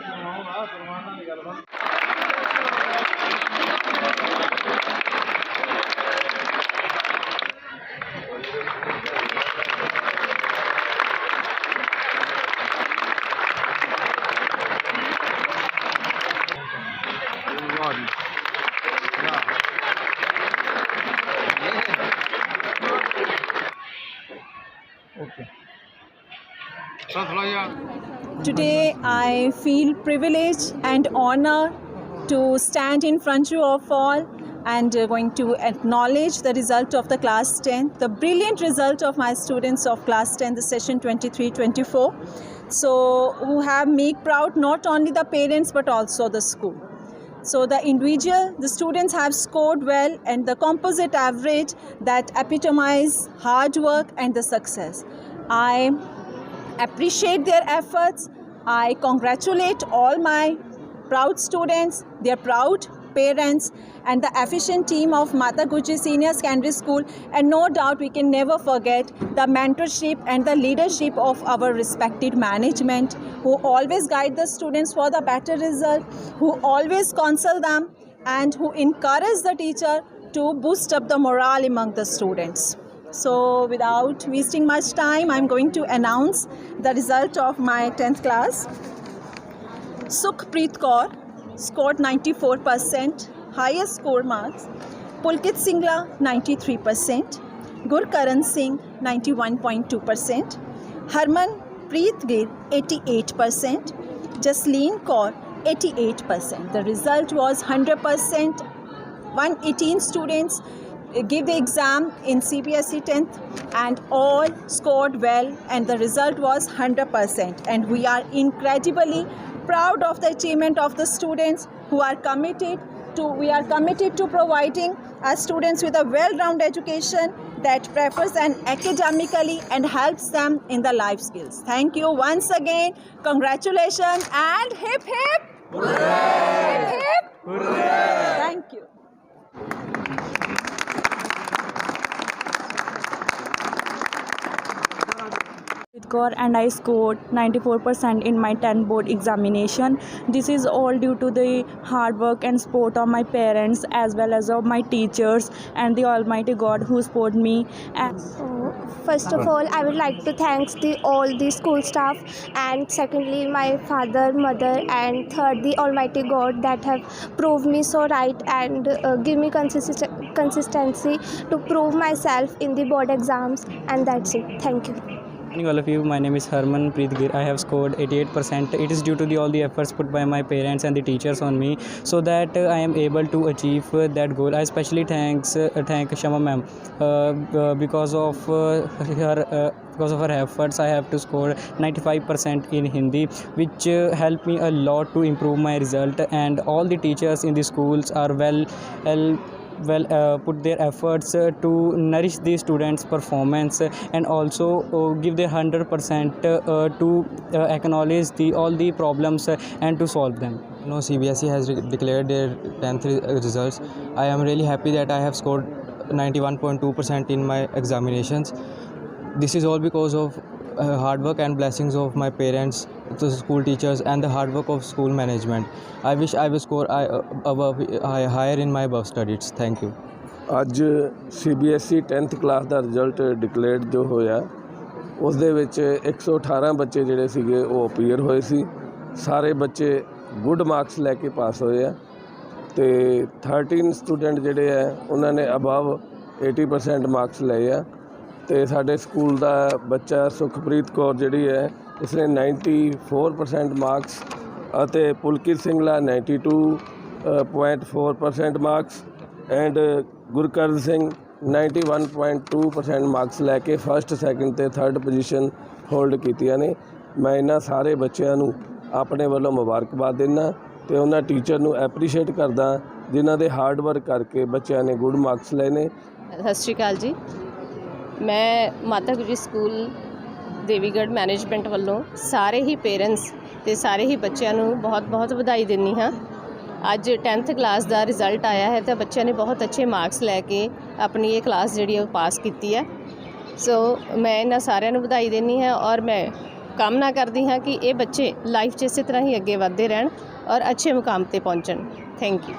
好的。好的。OK。上去了呀？Today, I feel privileged and honor to stand in front of all and uh, going to acknowledge the result of the class 10, the brilliant result of my students of class 10, the session 23-24. So, who have made proud not only the parents but also the school. So the individual, the students have scored well and the composite average that epitomize hard work and the success. I appreciate their efforts. I congratulate all my proud students, their proud parents, and the efficient team of Mata Guji Senior Secondary School. And no doubt we can never forget the mentorship and the leadership of our respected management who always guide the students for the better result, who always counsel them, and who encourage the teacher to boost up the morale among the students. So, without wasting much time, I'm going to announce the result of my 10th class. Sukhpreet Kaur scored 94%, highest score marks. Pulkit Singla 93%, Gurkaran Singh 91.2%, Harman Preet Gir 88%, Jasleen Kaur 88%. The result was 100%. 118 students give the exam in CBSE 10th and all scored well and the result was 100% and we are incredibly proud of the achievement of the students who are committed to we are committed to providing our students with a well-rounded education that prefers and academically and helps them in the life skills. Thank you once again. Congratulations and hip hip! Hip hip! Thank you And I scored 94% in my 10 board examination. This is all due to the hard work and support of my parents as well as of my teachers and the Almighty God who supported me. And first of all, I would like to thank the all the school staff, and secondly, my father, mother, and third, the Almighty God that have proved me so right and uh, give me consist- consistency to prove myself in the board exams, and that's it. Thank you. Morning all of you. My name is Harman Preet I have scored 88% it is due to the all the efforts put by my parents and the teachers on me so that uh, I am able to achieve uh, that goal. I especially thanks uh, thank Shama ma'am uh, uh, because of uh, her because of her efforts I have to score 95% in Hindi which helped me a lot to improve my result. And all the teachers in the schools are well well well uh, put their efforts uh, to nourish the students performance and also uh, give their 100% uh, uh, to acknowledge the all the problems and to solve them No, CBSE has re- declared their 10th re- uh, results. I am really happy that I have scored 91.2% in my examinations. This is all because of hard work and blessings of my parents, the school teachers, and the hard work of school management. I wish I will score I, uh, above, uh, higher in my above studies. Thank you. ਅੱਜ CBSE 10th class ਦਾ result declared ਜੋ ਹੋਇਆ ਉਸ ਦੇ ਵਿੱਚ 118 ਬੱਚੇ ਜਿਹੜੇ ਸੀਗੇ ਉਹ ਅਪੀਅਰ ਹੋਏ ਸੀ ਸਾਰੇ ਬੱਚੇ ਗੁੱਡ ਮਾਰਕਸ ਲੈ ਕੇ ਪਾਸ ਹੋਏ ਆ ਤੇ 13 ਸਟੂਡੈਂਟ ਜਿਹੜੇ ਆ ਉਹਨਾਂ ਨੇ ਅਬਵ 80% ਮਾਰਕਸ ਲਏ ਆ ਤੇ ਸਾਡੇ ਸਕੂਲ ਦਾ ਬੱਚਾ ਸੁਖਪ੍ਰੀਤ ਕੌਰ ਜਿਹੜੀ ਹੈ, ਉਸਨੇ 94% ਮਾਰਕਸ ਅਤੇ Pulkit Singla 92.4% marks and Gurkaran Singh 91.2% marks ਲੈ ਕੇ ਫਸਟ ਸੈਕਿੰਡ ਤੇ ਥਰਡ ਪੋਜੀਸ਼ਨ ਹੋਲਡ ਕੀਤੀਆਂ ਨੇ। ਮੈਂ ਇਹਨਾਂ ਸਾਰੇ ਬੱਚਿਆਂ ਨੂੰ ਆਪਣੇ ਵੱਲੋਂ ਮੁਬਾਰਕਬਾਦ ਦਿੰਦਾ ਤੇ ਉਹਨਾਂ ਟੀਚਰ ਨੂੰ ਐਪਰੀਸ਼ੀਏਟ ਕਰਦਾ, ਜਿਨ੍ਹਾਂ ਦੇ ਹਾਰਡ ਵਰਕ ਕਰਕੇ ਬੱਚਿਆਂ ਨੇ ਗੁੱਡ ਮਾਰਕਸ ਲਏ ਨੇ। ਸਤਿ ਸ਼੍ਰੀ ਅਕਾਲ ਜੀ। ਮੈਂ ਮਾਤਾ ਗੁਜਰੀ ਸਕੂਲ, ਦੇਵੀਗੜ੍ਹ ਮੈਨੇਜਮੈਂਟ ਵੱਲੋਂ ਸਾਰੇ ਹੀ ਪੇਰੈਂਟਸ ਤੇ ਸਾਰੇ ਹੀ ਬੱਚਿਆਂ ਨੂੰ ਬਹੁਤ-ਬਹੁਤ ਵਧਾਈ ਦਿੰਦੀ ਹਾਂ। ਅੱਜ 10th ਕਲਾਸ ਦਾ ਰਿਜ਼ਲਟ ਆਇਆ ਹੈ ਤਾਂ ਬੱਚਿਆਂ ਨੇ ਬਹੁਤ ਅੱਛੇ ਮਾਰਕਸ ਲੈ ਕੇ ਆਪਣੀ ਇਹ ਕਲਾਸ ਜਿਹੜੀ ਹੈ ਉਹ ਪਾਸ ਕੀਤੀ ਹੈ। ਸੋ ਮੈਂ ਇਹਨਾਂ ਸਾਰਿਆਂ ਨੂੰ ਵਧਾਈ ਦਿੰਦੀ ਹਾਂ ਔਰ ਮੈਂ ਕਾਮਨਾ ਕਰਦੀ ਹਾਂ ਕਿ ਇਹ ਬੱਚੇ ਲਾਈਫ 'ਚ ਇਸੇ ਤਰ੍ਹਾਂ ਹੀ ਅੱਗੇ ਵਧਦੇ ਰਹਿਣ ਔਰ ਅੱਛੇ ਮੁਕਾਮ ਤੇ ਪਹੁੰਚਣ। Thank you